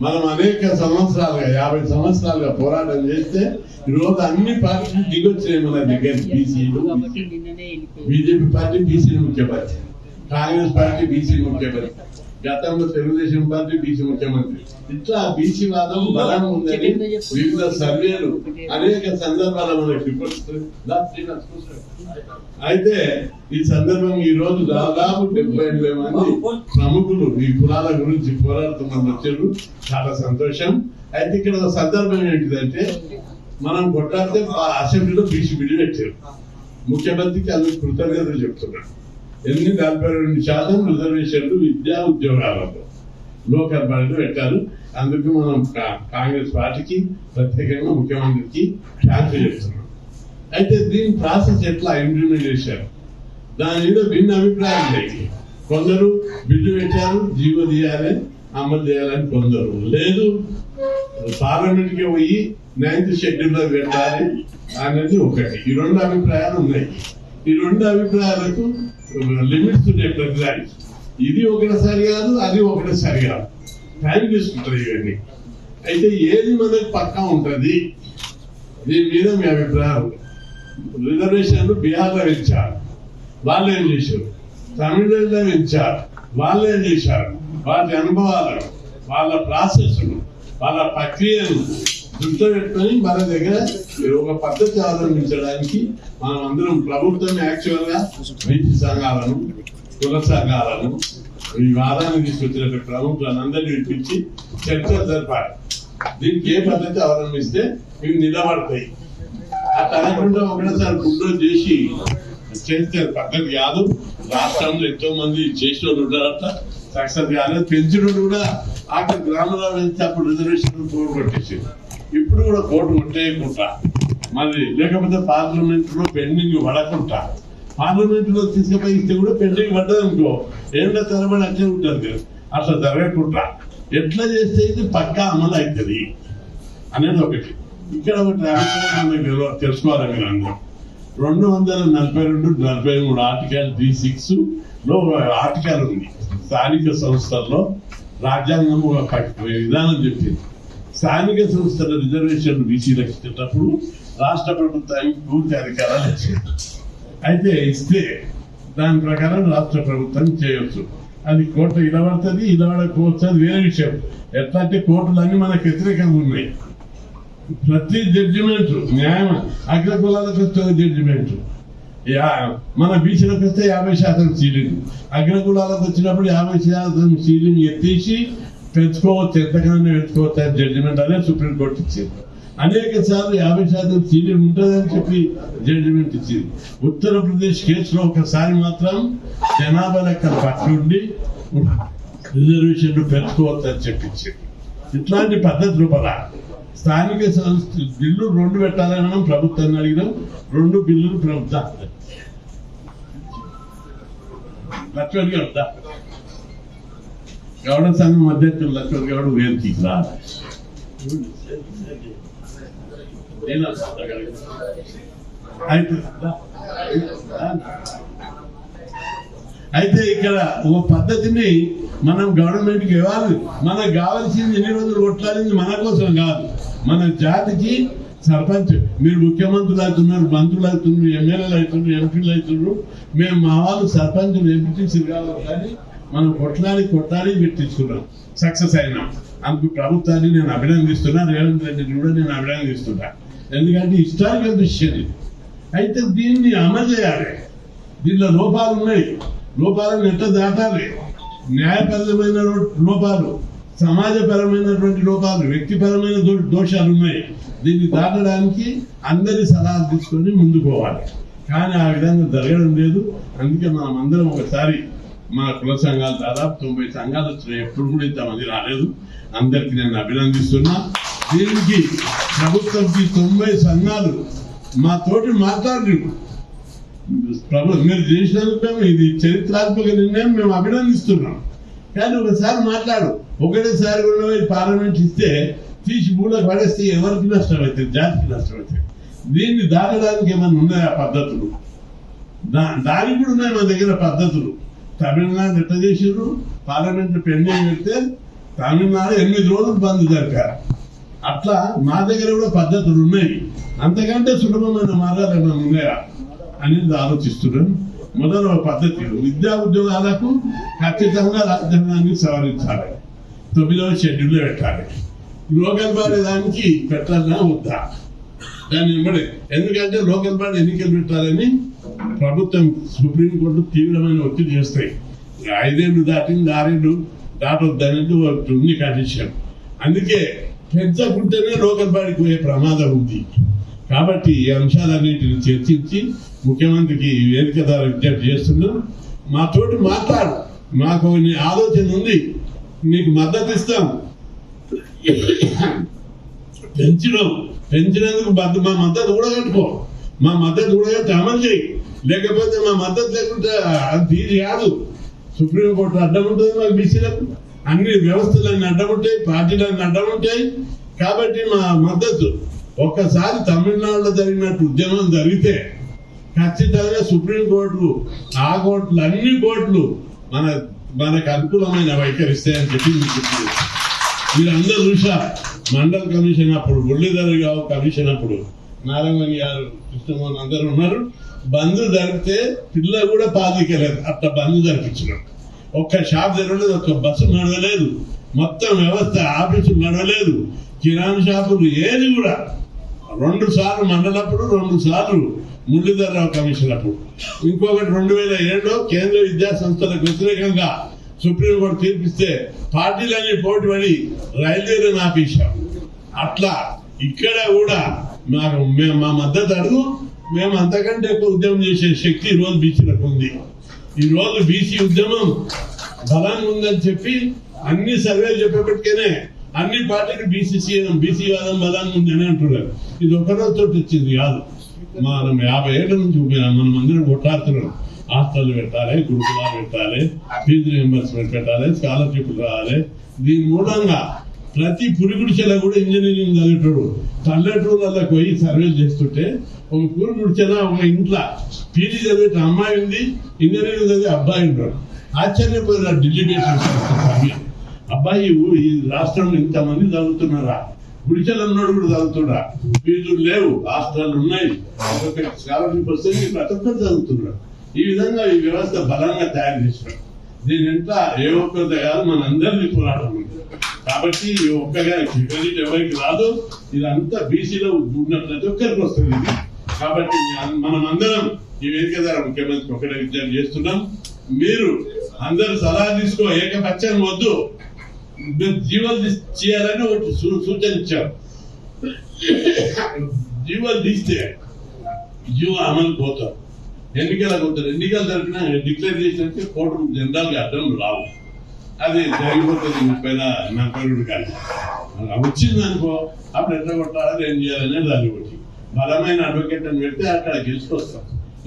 మనం అనేక సంవత్సరాలుగా యాభై సంవత్సరాలుగా పోరాటం చేస్తే ఈ రోజు అన్ని పార్టీలు దిగొచ్చినాయి మన దగ్గర బీసీలు బీజేపీ పార్టీ బీసీ ముఖ్యమంత్రి కాంగ్రెస్ పార్టీ బీసీ ముఖ్యమంత్రి గతంలో తెలుగుదేశం పార్టీ బీసీ ముఖ్యమంత్రి. ఇట్లా బీసీ వాదం బలం ఉందని వివిధ సర్వేలు అనేక సందర్భాల మనకి. అయితే ఈ సందర్భంగా ఈ రోజు దాదాపు డెబ్బై ఎనభై మంది ప్రముఖులు ఈ కులాల గురించి పోరాడుతున్న వచ్చారు చాలా సంతోషం. అయితే ఇక్కడ ఒక సందర్భం ఏంటిదంటే మనం కొట్లాడితే ఆ అసెంబ్లీలో బీసీ బిల్లు పెట్టారు. ముఖ్యమంత్రికి అందుకు కృతజ్ఞతలు చెప్తున్నాను. ఎనిమిది నలభై రెండు శాతం రిజర్వేషన్లు విద్యా ఉద్యోగాలలో లోకల్ బడిలో పెట్టారు. అందుకు మనం కా- కాంగ్రెస్ పార్టీకి ప్రత్యేకంగా ముఖ్యమంత్రికి థ్యాంక్స్ చేస్తున్నాం అయితే దీని ప్రాసెస్ ఎట్లా ఇంప్లిమెంట్ చేశారు దాని మీద భిన్న అభిప్రాయం లేదు. కొందరు బిల్లు పెట్టారు జీవో తీయాలి అమలు చేయాలని కొందరు. లేదు పార్లమెంట్కి పోయి నైన్త్ షెడ్యూల్లో పెట్టాలి అనేది ఒకటి. ఈ రెండు అభిప్రాయాలు ఉన్నాయి. ఈ రెండు అభిప్రాయాలకు లిమిట్స్ ఉన్నాయి ప్రతిదానికి. ఇది ఒకటిసారి కాదు అది ఒకటిసారి కాదు. టైం తీసుకుంటారు ఇవన్నీ. అయితే ఏది మనకు పక్కా ఉంటుంది? దీని మీద మీ అభిప్రాయం. రిజర్వేషన్లు బీహార్లో ఇచ్చారు వాళ్ళు ఏం చేశారు? తమిళనాడులో ఇచ్చారు వాళ్ళు ఏం చేశారు? వాళ్ళ అనుభవాలను వాళ్ళ ప్రాసెస్ను వాళ్ళ ప్రక్రియను దృష్టిలో పెట్టుకొని మన దగ్గర ఒక పద్ధతి అవలంబించడానికి మనం అందరం ప్రభుత్వం యాక్చువల్గా బీసీ సంఘాలను కుల సంఘాలను ఈ వాదాన్ని తీసుకొచ్చిన ప్రముఖులను అందరినీ వినిపించి చర్చ జరపాలి. దీనికి ఏ పద్ధతి అవలంబిస్తే ఇవి నిలబడతాయి. ఆ తనకుండా ఒకటేసారి గుడ్డో చేసి చేస్తే పద్ధతి కాదు. రాష్ట్రంలో ఎంతో మంది చేసిన వాళ్ళు ఉంటారట సక్సెస్ కాలేదు. పెంచడం కూడా అక్కడ గ్రామంలో పెంచి అప్పుడు రిజర్వేషన్ పోగొట్టేసింది ఇప్పుడు కూడా కోర్టు కొట్టేయకుండా మరి లేకపోతే పార్లమెంట్లో పెండింగ్ పడకుండా పార్లమెంట్లో తీసుకుపోయి ఇస్తే కూడా పెండింగ్ పడ్డది అనుకో. ఏమిటో తరబడి అట్లే ఉంటుంది. అట్లా జరగకుండా ఎట్లా చేస్తే ఇది పక్కా అమలు అవుతుంది? అనేది ఒకటి. ఇక్కడ ఒకటి అభిప్రాయం తెలుసుకోవాలి మీరు అందరూ. రెండు వందల నలభై రెండు నలభై మూడు ఆర్టికల్ త్రీ సిక్స్లో ఆర్టికల్ ఉంది. స్థానిక సంస్థల్లో రాజ్యాంగం ఒక విధానం చెప్పింది. స్థానిక సంస్థల రిజర్వేషన్ బీసీలకు ఇచ్చేటప్పుడు రాష్ట్ర ప్రభుత్వానికి పూర్తి అధికారాలు ఇచ్చింది అయితే ఇస్తే దాని ప్రకారం రాష్ట్ర ప్రభుత్వం చేయొచ్చు. అది కోర్టు ఇలా పడుతుంది ఇలా అది వేరే విషయం. ఎట్లా అంటే కోర్టులన్నీ మనకు వ్యతిరేకంగా ఉన్నాయి. ప్రతి జడ్జిమెంట్ న్యాయం అగ్ర కులాలకు వస్తే జడ్జిమెంట్ మన బీసీలకు వస్తే యాభై శాతం సీలింగ్. అగ్ర కులాలకు వచ్చినప్పుడు యాభై శాతం సీలింగ్ ఎత్తేసి పెంచుకోవచ్చు ఎంతకన్నా పెంచుకోవచ్చు అని జడ్జిమెంట్ అనేది సుప్రీంకోర్టు ఇచ్చింది. అనేక సార్లు యాభై శాతం సీనియర్ ఉంటుందని చెప్పి జడ్జిమెంట్ ఇచ్చింది. ఉత్తరప్రదేశ్ కేసులో ఒకసారి మాత్రం జనాభా లెక్కల పట్టుండి రిజర్వేషన్లు పెంచుకోవచ్చు అని చెప్పించింది ఇట్లాంటి పద్ధతి రూపల స్థానిక సంస్థ బిల్లు రెండు పెట్టాలని మనం ప్రభుత్వాన్ని అడిగినాం. రెండు బిల్లులు ప్రభుత్వం లక్ష్మణ్ గారు దా. గౌడ సంఘం అధ్యక్షులు లక్ష్మణ్ గౌడ్ వేదికి అయితే ఇక్కడ ఓ పద్ధతిని మనం గవర్నమెంట్కి ఇవ్వాలి. మనకు కావాల్సింది ఎన్ని రోజులు కొట్లాడింది మన కోసం కాదు. మన జాతికి సర్పంచ్ మీరు ముఖ్యమంత్రులు అవుతున్నారు మంత్రులు అవుతున్నారు ఎమ్మెల్యేలు అవుతున్నారు ఎంపీలు అవుతున్నారు. మేము మా వాళ్ళు సర్పంచులు ఎంపీ కావాలి కానీ మనం కొట్టడానికి కొట్టడానికి పెట్టించుకున్నాం సక్సెస్ అయినాం. అందుకు ప్రభుత్వాన్ని నేను అభినందిస్తున్నా రేవంత్ రెడ్డిని కూడా నేను అభినందిస్తున్నా. ఎందుకంటే హిస్టారికల్ డిసిషన్ ఇది. అయితే దీన్ని అమలు చేయాలి. దీనిలో లోపాలు ఉన్నాయి. లోపాలను ఎట్లా దాటాలి? న్యాయపరమైన లోపాలు సమాజపరమైనటువంటి లోపాలు వ్యక్తిపరమైన దో- దోషాలు ఉన్నాయి. దీన్ని దాటడానికి అందరి సలహాలు తీసుకొని ముందుకు పోవాలి. కానీ ఆ విధంగా జరగడం లేదు. అందుకే మనం అందరం ఒకసారి మన కుల సంఘాలు దాదాపు తొంభై సంఘాలు వచ్చినాయి. ఎప్పుడు కూడా ఇంతమంది రాలేదు. అందరికి నేను అభినందిస్తున్నా. దీనికి ప్రభుత్వంకి తొంభై సంఘాలు మా తోటి మాట్లాడి. ప్రభు మీరు చేసినందుకు మేము ఇది చరిత్రాత్మక నిర్ణయం. మేము అభినందిస్తున్నాం. కానీ ఒకసారి మాట్లాడు. ఒకటేసారి కూడా పార్లమెంట్ ఇస్తే తీసి మూలకు పడేస్తే ఎవరికి నష్టం అవుతుంది? జాతికి నష్టం అవుతుంది. దీన్ని దాటడానికి ఏమైనా ఉన్నాయా పద్ధతులు? దా దానికి కూడా ఉన్నాయి మా దగ్గర పద్ధతులు. తమిళనాడు ఎట్లా చేసారు పార్లమెంట్ పెండింగ్ పెడితే తమిళనాడు ఎనిమిది రోజులు బంద్ జరిపారు అట్లా మా దగ్గర కూడా పద్ధతులు ఉన్నాయి. అంతకంటే సులభమైన మార్గాలు ఏమైనా ఉన్నాయా? అనేది ఆలోచిస్తున్నాను మొదలు ఒక పద్ధతి విద్యా ఉద్యోగాలకు ఖచ్చితంగా రాజ్యాంగాన్ని సవరించాలి. తొమ్మిదవ షెడ్యూల్లో పెట్టాలి. లోకల్ బాడీ దానికి పెట్టాలన్నా వద్దా? దాన్ని ఇమ్మడి ఎందుకంటే లోకల్ బాడీ ఎన్నికలు పెట్టాలని ప్రభుత్వం సుప్రీంకోర్టు తీవ్రమైన ఒత్తిడి చేస్తాయి. ఐదేళ్ళు దాటింది ఆరేళ్ళు దాటొద్దనేది ఉంది కండిషన్ అందుకే పెంచకుంటేనే లోకల్ బాడీకి పోయే ప్రమాదం ఉంది. కాబట్టి ఈ అంశాలన్నింటిని చర్చించి ముఖ్యమంత్రికి వేదిక ద్వారా విజ్ఞప్తి చేస్తున్నాం. మాతోటి మాట్లాడు. మాకు నీ ఆలోచన ఉంది. నీకు మద్దతు ఇస్తాం. పెంచడం పెంచినందుకు బద్ద- మా మద్దతు కూడా కట్టుకో. మా మద్దతు కూడా అమలు చేయి. లేకపోతే మా మద్దతు లేకుంటే అది తీరు కాదు. సుప్రీంకోర్టు అడ్డం ఉంటుంది మాకు బీసీలకు. అన్ని వ్యవస్థలన్నీ అడ్డం ఉంటాయి పార్టీలన్నీ అడ్డం ఉంటాయి. కాబట్టి మా మద్దతు ఒక్కసారి తమిళనాడులో జరిగినట్టు ఉద్యమం జరిగితే ఖచ్చితంగా సుప్రీంకోర్టు ఆ కోర్టులు అన్ని కోర్టులు మన మనకు అనుకూలమైన వైఖరిస్తాయని చెప్పి మీరు అందరూ చూసారు మండల కమిషన్ అప్పుడు మురళీధర్ గారు కమిషన్ అప్పుడు. నారాయణ గారు కృష్ణమోహన్ అందరూ ఉన్నారు. బంద్ జరిపితే పిల్ల కూడా పాదికలేదు అట్లా బంద్ జరిపించినాం. ఒక్క షాప్ తెరవలేదు ఒక్క బస్సు నడవలేదు. మొత్తం వ్యవస్థ ఆఫీసులు నడవలేదు. కిరాణా షాపులు ఏది కూడా. రెండు సార్లు మండలప్పుడు రెండు సార్లు మురళీధరరావు కమిషన్ అప్పుడు. ఇంకొకటి రెండు వేల ఏడులో కేంద్ర విద్యా సంస్థలకు వ్యతిరేకంగా సుప్రీంకోర్టు తీర్పిస్తే పార్టీలన్నీ పోటీ పడి రైల్వేలను ఆపేశాం అట్లా ఇక్కడ కూడా మాకు మేము మా మద్దతు అడుగు. మేము అంతకంటే ఎక్కువ ఉద్యమం చేసే శక్తి ఈరోజు రోజు బీసీలకు ఉంది. ఈ బీసీ ఉద్యమం బలంగా ఉందని చెప్పి అన్ని సర్వేలు చెప్పేప్పటికేనే అన్ని పార్టీలు బీసీసీ బీసీ వాదం బలంగా ఉంది అని అంటున్నారు. ఇది ఒకరోజు వచ్చింది కాదు. మనం యాభై ఏళ్ళ నుంచి మనం మనం అందరం కొట్లాడుతున్నాం. హాస్టల్ పెట్టాలి గురుకులాలు పెట్టాలి ఫీజు రియంబర్స్మెంట్ పెట్టాలి స్కాలర్షిప్ రావాలి. దీని మూలంగా ప్రతి పురిగుడిచెల కూడా ఇంజనీరింగ్ చదివేటోడు. పల్లెటూళ్ళకి పోయి సర్వేలు చేస్తుంటే ఒక పురిగుడిచెల ఒక ఇంట్లో పీజీ చదివేట అమ్మాయి ఉంది ఇంజనీరింగ్ చదివే అబ్బాయి ఉన్నాడు. ఆశ్చర్యపోయినారు ఢిల్లీ సమయం అబ్బాయి ఈ రాష్ట్రంలో ఇంతమంది చదువుతున్నారా? గుడిచెల ఉన్నాడు కూడా చదువుతున్నా ఫీజులు లేవు హాస్టల్ ఉన్నాయి. స్కాలర్షిప్ వస్తే ప్రతి ఒక్కరు చదువుతున్నారు ఈ విధంగా ఈ వ్యవస్థ బలంగా తయారు చేసినాం దీని ఎంత ఏ ఒక్కరితో కాదు మన అందరినీ పోరాటం ఉంది కాబట్టి ఈ ఒక్కగా క్రెడిట్ ఎవరికి రాదు ఇదంతా బీసీలో ఉన్న ప్రతి ఒక్కరికి వస్తుంది ఇది. కాబట్టి మనం అందరం ఈ వేదిక ద్వారా ముఖ్యమంత్రి ఒకటే విజ్ఞప్తి చేస్తున్నాం. మీరు అందరు సలహా తీసుకో ఏకపక్షం వద్దు. మీరు జీవోలు చేయాలని ఒకటి సూచన ఇచ్చారు జీవోలు తీస్తే జీవో అమలు పోతాం. ఎన్నికలకు పోతారు ఎన్నికలు జరిపినా డిక్లేర్ చేసినట్టు కోర్టు జనరల్గా అడ్డం రావు. అది జరిగిపోతుంది ముప్పై నలభై రెండు కానీ. వచ్చింది అనుకో అప్పుడు ఎట్లా కొట్టాలి ఏం చేయాలనేది దాన్ని ఒకటి బలమైన అడ్వకేట్ అని పెడితే అక్కడ గెలుచుకొస్తాం.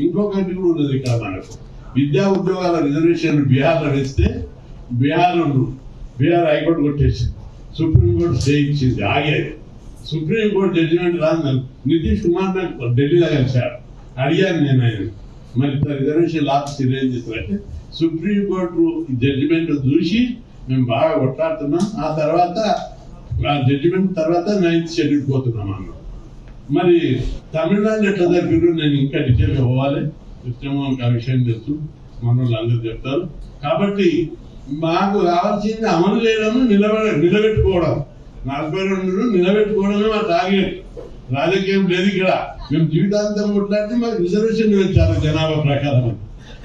ఇంకొకటి కూడా ఉన్నది ఇక్కడ మనకు. విద్యా ఉద్యోగాల రిజర్వేషన్ బీహార్లో వేస్తే బీహార్ బీహార్ హైకోర్టు కొట్టేసింది. సుప్రీంకోర్టు స్టే ఇచ్చింది. ఆగేది సుప్రీంకోర్టు జడ్జిమెంట్ రాదు. నితీష్ కుమార్ నాకు ఢిల్లీలో కలిశారు. అడిగాను నేను ఆయన మరి ఇట్లా రిజర్వేషన్ లాస్ట్ ఏం చేస్తారంటే సుప్రీంకోర్టు జడ్జిమెంట్ చూసి మేము బాగా కొట్లాడుతున్నాం. ఆ తర్వాత ఆ జడ్జిమెంట్ తర్వాత నైన్త్ షెడ్యూల్ పోతున్నాం అన్నాం. మరి తమిళనాడు ఎట్లా జరిపారు నేను ఇంకా డీటెయిల్ పోవాలి. ఉత్తమం ఆ విషయం తెలుసు. మన వాళ్ళు అందరూ చెప్తారు. కాబట్టి మాకు కావాల్సింది అమలు చేయడం నిలబె నిలబెట్టుకోవడం. నలభై రెండు నిలబెట్టుకోవడమే మా టార్గెట్ రాజకీయం లేదు ఇక్కడ. మేము జీవితాంతం కొట్లాడితే మాకు రిజర్వేషన్ పెంచాలి జనాభా ప్రకారం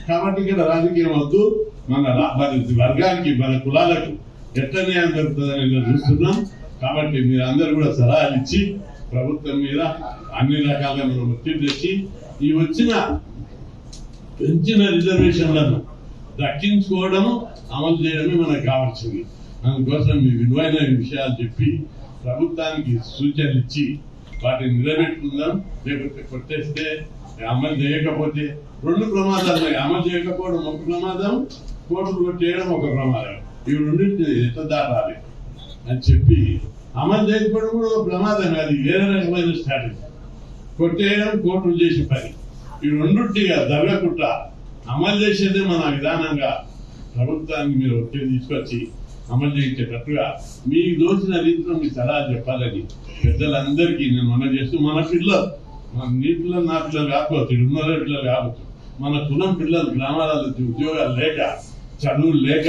కాబట్టి ఇక్కడ రాజకీయం వద్దు. మన రా- మన వర్గానికి మన కులాలకు ఎట్లా న్యాయం జరుగుతుందని చూస్తున్నాం. కాబట్టి మీరు అందరూ కూడా సలహాలు ఇచ్చి ప్రభుత్వం మీద అన్ని రకాలుగా మనం ఒత్తిడి తెచ్చి ఈ వచ్చిన పెంచిన రిజర్వేషన్లను దక్కించుకోవడం అమలు చేయడమే మనకు కావాల్సింది. అందుకోసం మీ విలువైన విషయాలు చెప్పి ప్రభుత్వానికి సూచనలు ఇచ్చి వాటిని నిలబెట్టుకుందాం. లేకపోతే కొట్టేస్తే అమలు చేయకపోతే రెండు ప్రమాదాలు అమలు చేయకపోవడం ఒక ప్రమాదం కోర్టులు కొట్టేయడం ఒక ప్రమాదం. ఇవి రెండింటిని ఎంత దాటాలి అని చెప్పి అమలు చేయకపోవడం కూడా ఒక ప్రమాదం అది వేరే రకమైన స్ట్రాటజీ కొట్టేయడం కోర్టులు చేసే పని. ఈ రెండుగా జరగకుండా అమలు చేసేదే మన విధానంగా ప్రభుత్వానికి మీరు ఒత్తిడి తీసుకొచ్చి అమలు చేయించేటట్టుగా మీకు దోచిన రీతిలో మీ సలహా చెప్పాలని పెద్దలందరికీ నేను మన చేస్తూ మన పిల్లలు మన నీ పిల్లలు నా పిల్లలు కాకపోవచ్చు ఇక్కడ పిల్లలు కావచ్చు మన కులం పిల్లలు గ్రామాలలో ఉద్యోగాలు లేక చదువులు లేక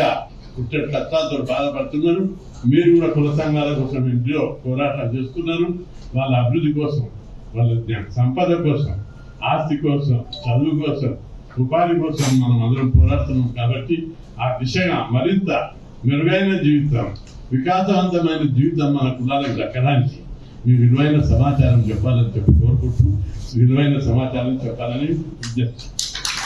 పుట్టే కష్టాలతో బాధపడుతున్నారు. మీరు కూడా కుల సంఘాల కోసం ఇంట్లో పోరాటం చేస్తున్నారు. వాళ్ళ అభివృద్ధి కోసం వాళ్ళ సంపద కోసం ఆస్తి కోసం చదువు కోసం ఉపాధి కోసం మనం అందరం పోరాడుతున్నాం కాబట్టి ఆ దిశగా మరింత మెరుగైన జీవితం వికాసవంతమైన జీవితం మన కులాలకు దక్కడానికి మీ విలువైన సమాచారం చెప్పాలని చెప్పి కోరుకుంటూ విలువైన సమాచారం చెప్పాలని విజ్ఞప్తి